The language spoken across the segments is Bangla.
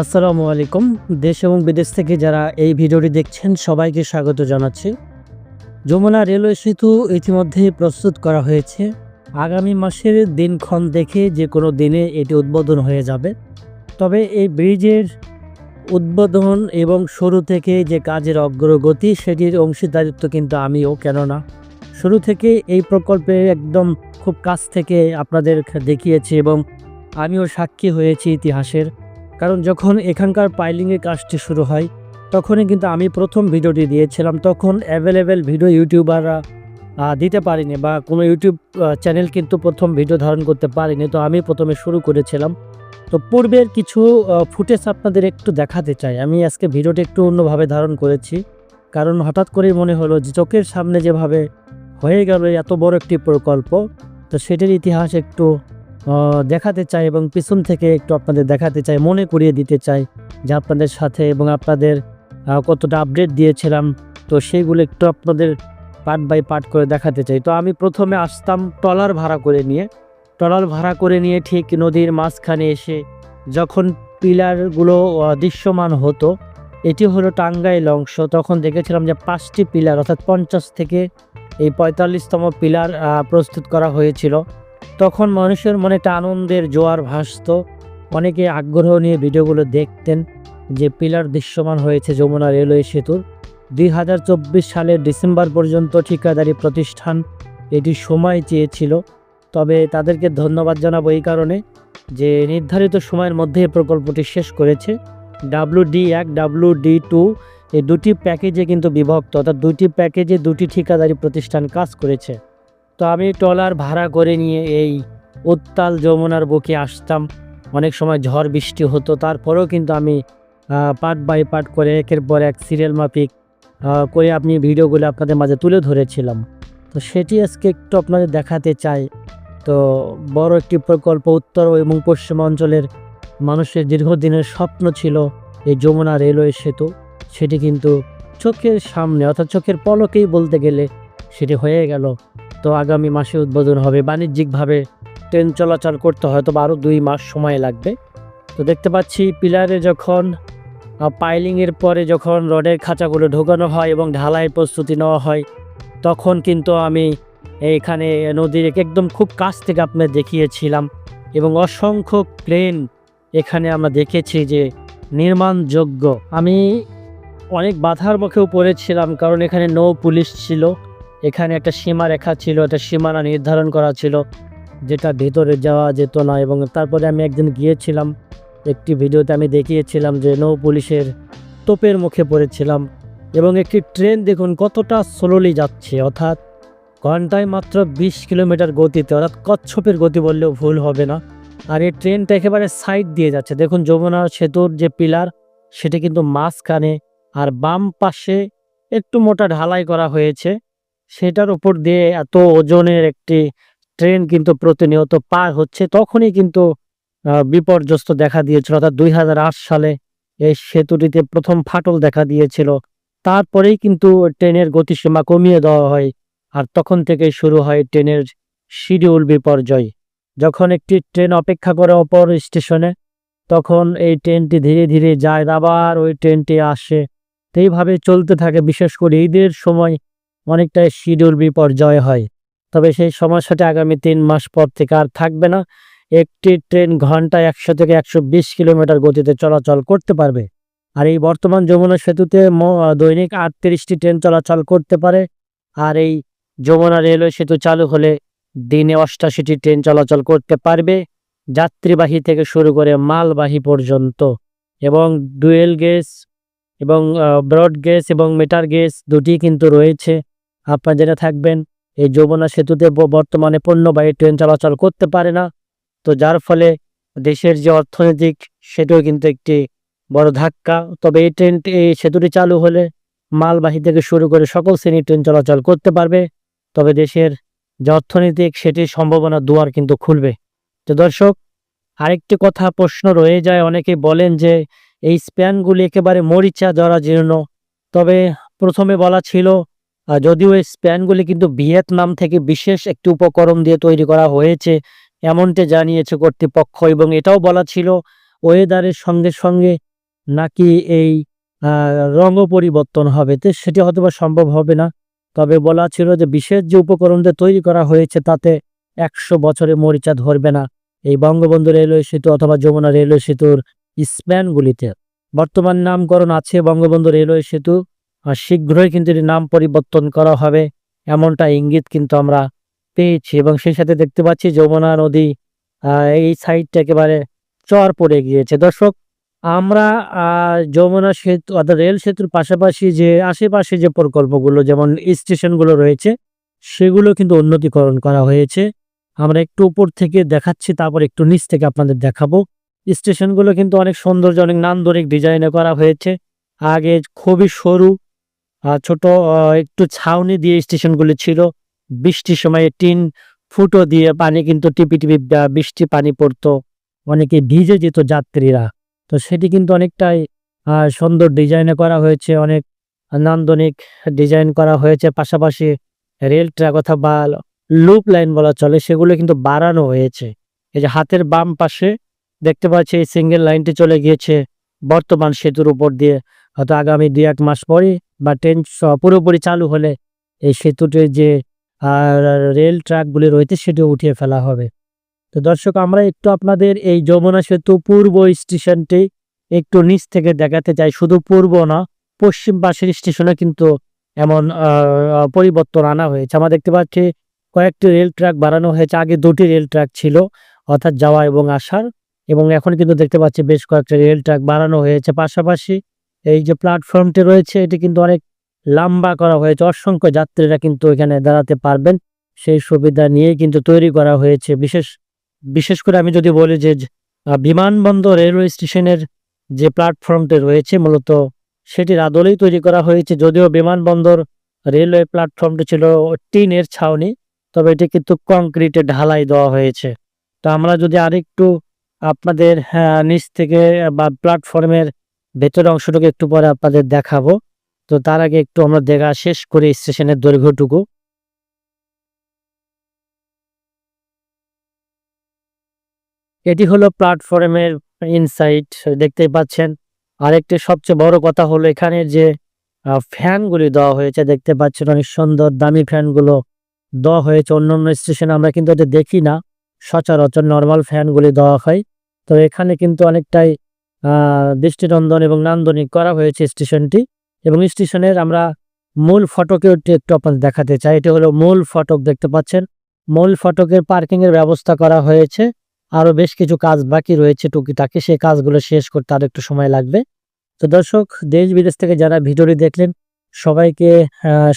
আসসালামু আলাইকুম। দেশ এবং বিদেশ থেকে যারা এই ভিডিওটি দেখছেন, সবাইকে স্বাগত জানাচ্ছি। যমুনা রেলওয়ে সেতু ইতিমধ্যে প্রস্তুত করা হয়েছে। আগামী মাসের দিনক্ষণ দেখে যে কোনো দিনে এটি উদ্বোধন হয়ে যাবে। তবে এই ব্রিজের উদ্বোধন এবং শুরু থেকে যে কাজের অগ্রগতি, সেটির অংশীদারিত্ব কিন্তু আমিও, কেননা শুরু থেকে এই প্রকল্পে একদম খুব কাছ থেকে আপনাদের দেখিয়েছি এবং আমিও সাক্ষী হয়েছি ইতিহাসের। কারণ যখন এখানকার পাইলিংয়ের কাজটি শুরু হয়, তখনই কিন্তু আমি প্রথম ভিডিওটি দিয়েছিলাম। তখন অ্যাভেলেবেল ভিডিও ইউটিউবাররা দিতে পারিনি বা কোনো ইউটিউব চ্যানেল কিন্তু প্রথম ভিডিও ধারণ করতে পারিনি, তো আমি প্রথমে শুরু করেছিলাম। তো পূর্বের কিছু ফুটেজ আপনাদের একটু দেখাতে চাই। আমি আজকে ভিডিওটি একটু অন্যভাবে ধারণ করেছি। কারণ হঠাৎ করেই মনে হলো যে চোখের সামনে যেভাবে হয়ে গেল এত বড় একটি প্রকল্প, তো সেটির ইতিহাস একটু দেখাতে চাই এবং পিছন থেকে একটু আপনাদের দেখাতে চাই, মনে করিয়ে দিতে চাই যে আপনাদের সাথে এবং আপনাদের কতটা আপডেট দিয়েছিলাম। তো সেইগুলো একটু আপনাদের পার্ট বাই পার্ট করে দেখাতে চাই। তো আমি প্রথমে আসতাম ট্রলার ভাড়া করে নিয়ে। ট্রলার ভাড়া করে নিয়ে ঠিক নদীর মাঝখানে এসে যখন পিলারগুলো দৃশ্যমান হতো, এটি হলো টাঙ্গাইল অংশ। তখন দেখেছিলাম যে পাঁচটি পিলার, অর্থাৎ পঞ্চাশ থেকে এই পঁয়তাল্লিশতম পিলার প্রস্তুত করা হয়েছিল। তখন মানুষের মনে একটা আনন্দের জোয়ার ভাসত। অনেকে আগ্রহ নিয়ে ভিডিওগুলো দেখতেন যে পিলার দৃশ্যমান হয়েছে যমুনা রেলওয়ে সেতুর। দুই হাজার চব্বিশ সালের ডিসেম্বর পর্যন্ত ঠিকাদারি প্রতিষ্ঠান এটি সময় চেয়েছিল, তবে তাদেরকে ধন্যবাদ জানাব এই কারণে যে নির্ধারিত সময়ের মধ্যে এই প্রকল্পটি শেষ করেছে। ডাব্লু ডি এক ডাব্লু ডি টু, এই দুটি প্যাকেজে কিন্তু বিভক্ত, অর্থাৎ দুটি প্যাকেজে দুটি ঠিকাদারি প্রতিষ্ঠান কাজ করেছে। তো আমি ট্রলার ভাড়া করে নিয়ে এই উত্তাল যমুনার বুকে আসতাম। অনেক সময় ঝড় বৃষ্টি হতো, তারপরেও কিন্তু আমি পার্ট বাই পার্ট করে একের পর এক সিরিয়াল মাফিক করে আপনি ভিডিওগুলো আপনাদের মাঝে তুলে ধরেছিলাম। তো সেটি আজকে একটু আপনাদের দেখাতে চাই। তো বড় একটি প্রকল্প উত্তর এবং পশ্চিমাঞ্চলের মানুষের দীর্ঘদিনের স্বপ্ন ছিল এই যমুনা রেলওয়ে সেতু। সেটি কিন্তু চোখের সামনে অর্থাৎ চোখের পলকেই বলতে গেলে সেটি হয়ে গেল। তো আগামী মাসে উদ্বোধন হবে, বাণিজ্যিকভাবে ট্রেন চলাচল করতে হয়তো আরও দুই মাস সময় লাগবে। তো দেখতে পাচ্ছি, পিলারে যখন পাইলিংয়ের পরে যখন রডের খাঁচাগুলো ঢোকানো হয় এবং ঢালাই প্রস্তুতি নেওয়া হয়, তখন কিন্তু আমি এইখানে নদীর একদম খুব কাছ থেকে আপনার দেখিয়েছিলাম এবং অসংখ্য প্লেন এখানে আমরা দেখেছি যে নির্মাণযোগ্য। আমি অনেক বাধার মুখেও পড়েছিলাম কারণ এখানে নৌ পুলিশ ছিল, এখানে একটা সীমারেখা ছিল, একটা সীমানা নির্ধারণ করা ছিল, যেটা ভেতরে যাওয়া যেত না এবং তারপরে আমি একদিন গিয়েছিলাম একটি ভিডিওতে আমি দেখিয়েছিলাম যে নৌ পুলিশের তোপের মুখে পড়েছিলাম এবং একটি ট্রেন দেখুন কতটা স্লোলি যাচ্ছে। অর্থাৎ ঘন্টায় মাত্র বিশ কিলোমিটার গতিতে, অর্থাৎ কচ্ছপের গতি বললেও ভুল হবে না। আর এই ট্রেনটা একেবারে সাইড দিয়ে যাচ্ছে। দেখুন যমুনা সেতুর যে পিলার, সেটি কিন্তু মাঝখানে আর বাম পাশে একটু মোটা ঢালাই করা হয়েছে। সেটার উপর দিয়ে এত ওজনের একটি ট্রেন কিন্তু প্রতিনিয়ত পার হচ্ছে। তখনই কিন্তু বিপর্যস্ত দেখা দিয়েছিল। অর্থাৎ দুই হাজার আট সালে এই সেতুটিতে প্রথম ফাটল দেখা দিয়েছিল। তারপরেই কিন্তু ট্রেনের গতিসীমা কমিয়ে দেওয়া হয় আর তখন থেকে শুরু হয় ট্রেনের শিডিউল বিপর্যয়। যখন একটি ট্রেন অপেক্ষা করে অপর স্টেশনে, তখন এই ট্রেনটি ধীরে ধীরে যায়, আবার ওই ট্রেনটি আসে। এইভাবে চলতে থাকে, বিশেষ করে ঈদের সময় অনেকটাই শিডিউল বিপর্যয় হয়। তবে সেই সমস্যাটি আগামী তিন মাস পর থেকে আর থাকবে না। একটি ট্রেন ঘন্টায় একশো থেকে একশো বিশ কিলোমিটার গতিতে চলাচল করতে পারবে। আর এই বর্তমান যমুনা সেতুতে দৈনিক আটত্রিশটি ট্রেন চলাচল করতে পারে। আর এই যমুনা রেলওয়ে সেতু চালু হলে দিনে অষ্টাশিটি ট্রেন চলাচল করতে পারবে। যাত্রীবাহী থেকে শুরু করে মালবাহী পর্যন্ত। এবং ডুয়েল গেজ এবং ব্রড গেজ এবং মেটার গেজ দুটি কিন্তু রয়েছে। আপনারা জেনে থাকবেন, এই যমুনা সেতুতে বর্তমানে পণ্যবাহী ট্রেন চলাচল করতে পারে না। তো যার ফলে দেশের যে অর্থনৈতিক, সেটাও কিন্তু একটি বড় ধাক্কা। তবে এই ট্রেনটি এই সেতুটি চালু হলে মালবাহী থেকে শুরু করে সকল শ্রেণির ট্রেন চলাচল করতে পারবে। তবে দেশের যে অর্থনৈতিক সেটির সম্ভাবনা দুয়ার কিন্তু খুলবে। তো দর্শক, আরেকটি কথা প্রশ্ন রয়ে যায়। অনেকে বলেন যে এই স্প্যানগুলি একেবারে মরিচা ধরা জীর্ণ। তবে প্রথমে বলা ছিল যদিও এই স্প্যানগুলি কিন্তু ভিয়েতনাম থেকে বিশেষ একটি উপকরণ দিয়ে তৈরি করা হয়েছে এমনটি জানিয়েছে কর্তৃপক্ষ এবং এটাও বলা ছিল ওয়েদারের সঙ্গে সঙ্গে নাকি এই রঙও পরিবর্তন হবে। তো সেটি হয়তো সম্ভব হবে না। তবে বলা ছিল যে বিশেষ যে উপকরণ দিয়ে তৈরি করা হয়েছে তাতে একশো বছরে মরিচা ধরবে না। এই বঙ্গবন্ধু রেলওয়ে সেতু অথবা যমুনা রেলওয়ে সেতুর স্প্যানগুলিতে বর্তমান নামকরণ আছে বঙ্গবন্ধু রেলওয়ে সেতু। শীঘ্রই কিন্তু এটির নাম পরিবর্তন করা হবে। এমনটা ইঙ্গিত কিন্তু আমরা পেয়েছি এবং সেই সাথে দেখতে পাচ্ছি যমুনা নদী এই সাইডটা একেবারে চর পড়ে গিয়েছে। দর্শক, আমরা যমুনা সেতু, অর্থাৎ রেল সেতুর পাশাপাশি যে আশেপাশে যে প্রকল্পগুলো, যেমন স্টেশনগুলো রয়েছে, সেগুলো কিন্তু উন্নতিকরণ করা হয়েছে। আমরা একটু উপর থেকে দেখাচ্ছি, তারপর একটু নিচ থেকে আপনাদের দেখাবো। স্টেশনগুলো কিন্তু অনেক সৌন্দর্য, অনেক নান্দনিক ডিজাইনে করা হয়েছে। আগে খুবই সরু ছোট একটু ছাউনি দিয়ে স্টেশনগুলি ছিল। বৃষ্টির সময় টিন ফুটো দিয়ে পানি কিন্তু টিপি টিপি বৃষ্টি পানি পড়তো। অনেকে ভিজে যেত যাত্রীরা। তো সেটি কিন্তু অনেকটাই সুন্দর ডিজাইনে করা হয়েছে। অনেক নান্দনিক ডিজাইন করা হয়েছে। পাশাপাশি রেল ট্র্যাক অথবা বা লুপ লাইন বলা চলে, সেগুলো কিন্তু বাড়ানো হয়েছে। এই যে হাতের বাম পাশে দেখতে পাচ্ছি এই সিঙ্গেল লাইনটি চলে গিয়েছে। বর্তমান সেতুর উপর দিয়ে হয়তো আগামী দুই এক মাস পরে বা ট্রেন পুরোপুরি চালু হলে এই সেতুটির যে আর রেল ট্র্যাকগুলি রয়েছে সেটিও উঠিয়ে ফেলা হবে। তো দর্শক, আমরা একটু আপনাদের এই যমুনা সেতু পূর্ব স্টেশনটি একটু নিচ থেকে দেখাতে চাই। শুধু পূর্ব না, পশ্চিম পাশের স্টেশনে কিন্তু এমন পরিবর্তন আনা হয়েছে। আমরা দেখতে পাচ্ছি কয়েকটি রেল ট্র্যাক বাড়ানো হয়েছে। আগে দুটি রেল ট্র্যাক ছিল, অর্থাৎ যাওয়া এবং আসার। এবং এখন কিন্তু দেখতে পাচ্ছি বেশ কয়েকটা রেল ট্র্যাক বাড়ানো হয়েছে। পাশাপাশি এই যে প্ল্যাটফর্মটি রয়েছে, এটি কিন্তু অনেক লম্বা করা হয়েছে। অসংখ্য যাত্রীরা কিন্তু এখানে দাঁড়াতে পারবেন। সেই সুবিধা নিয়ে কিন্তু তৈরি করা হয়েছে। বিশেষ বিশেষ করে আমি যদি বলি যে বিমানবন্দর রেলওয়ে স্টেশনের যে প্ল্যাটফর্মটি রয়েছে মূলত সেটির আদলেই তৈরি করা হয়েছে। যদিও বিমানবন্দর রেলওয়ে প্ল্যাটফর্মটি ছিল টিনের ছাউনি তবে এটি কিন্তু কংক্রিটে ঢালাই দেওয়া হয়েছে। তো আমরা যদি আরেকটু আপনাদের হ্যাঁ, নিচ থেকে বা প্ল্যাটফর্মের ভেতরের অংশটুকু একটু পরে আপনাদের দেখাবো। তো তার আগে একটু আমরা দেখা শেষ করি স্টেশনের দৈর্ঘ্যটুকু। এটি হলো প্ল্যাটফর্মের ইনসাইড দেখতেই পাচ্ছেন। আরেকটি সবচেয়ে বড় কথা হলো এখানে যে ফ্যানগুলি দেওয়া হয়েছে, দেখতে পাচ্ছেন অনেক সুন্দর দামি ফ্যানগুলো দেওয়া হয়েছে। অন্যান্য স্টেশনে আমরা কিন্তু এটা দেখি না, সচরাচর নর্মাল ফ্যানগুলি দেওয়া হয়। তো এখানে কিন্তু অনেকটাই দৃষ্টিনন্দন এবং নান্দনিক করা হয়েছে স্টেশনটি এবং স্টেশনের আমরা মূল ফটকেও একটু আপনাদের দেখাতে চাই। এটি হলো মূল ফটক, দেখতে পাচ্ছেন? মূল ফটকের পার্কিং এর ব্যবস্থা করা হয়েছে। আরও বেশ কিছু কাজ বাকি রয়েছে টুকিটাকি। সেই কাজগুলো শেষ করতে আরও একটু সময় লাগবে। তো দর্শক, দেশ বিদেশ থেকে যারা ভিডিওটি দেখলেন, সবাইকে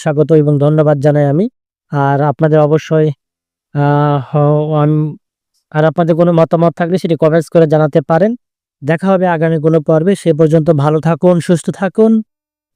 স্বাগত এবং ধন্যবাদ জানাই আমি। আর আপনাদের অবশ্যই আর আপনাদের কোনো মতামত থাকলে সেটি কমেন্টস করে জানাতে পারেন। দেখা হবে আগামী কোনো পর্বে। সে পর্যন্ত ভালো থাকুন, সুস্থ থাকুন।